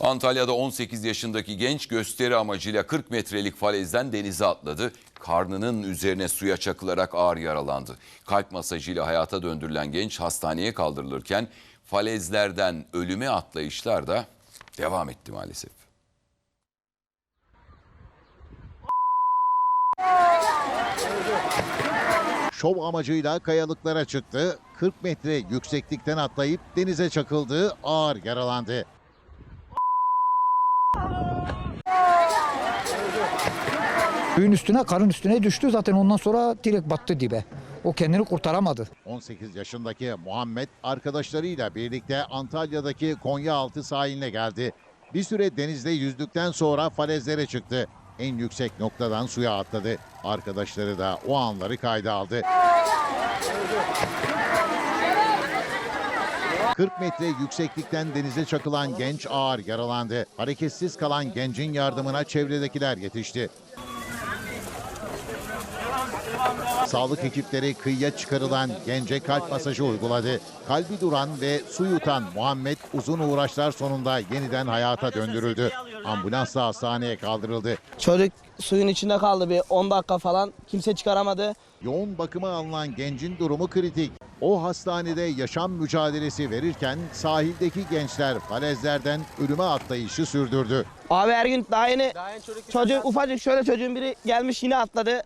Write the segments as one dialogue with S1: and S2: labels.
S1: Antalya'da 18 yaşındaki genç gösteri amacıyla 40 metrelik falezden denize atladı. Karnının üzerine suya çakılarak ağır yaralandı. Kalp masajıyla hayata döndürülen genç hastaneye kaldırılırken falezlerden ölüme atlayışlar da devam etti maalesef.
S2: Şov amacıyla kayalıklara çıktı. 40 metre yükseklikten atlayıp denize çakıldı. Ağır yaralandı.
S3: Suyun üstüne, karın üstüne düştü. Zaten ondan sonra direkt battı dibe. O kendini kurtaramadı.
S2: 18 yaşındaki Muhammed arkadaşlarıyla birlikte Antalya'daki Konyaaltı sahiline geldi. Bir süre denizde yüzdükten sonra falezlere çıktı. En yüksek noktadan suya atladı. Arkadaşları da o anları kayda aldı. 40 metre yükseklikten denize çakılan genç ağır yaralandı. Hareketsiz kalan gencin yardımına çevredekiler yetişti. Sağlık ekipleri kıyıya çıkarılan gence kalp masajı uyguladı. Kalbi duran ve su yutan Muhammed uzun uğraşlar sonunda yeniden hayata döndürüldü. Ambulansla hastaneye kaldırıldı.
S4: Çocuk suyun içinde kaldı bir 10 dakika falan. Kimse çıkaramadı.
S2: Yoğun bakıma alınan gencin durumu kritik. O hastanede yaşam mücadelesi verirken sahildeki gençler falezlerden ölüme atlayışı sürdürdü.
S4: Abi her gün daha yeni çocuk ufacık şöyle çocuğun biri gelmiş yine atladı.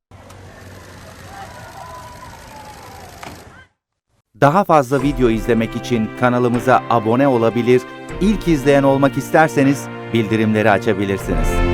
S5: Daha fazla video izlemek için kanalımıza abone olabilir, ilk izleyen olmak isterseniz bildirimleri açabilirsiniz.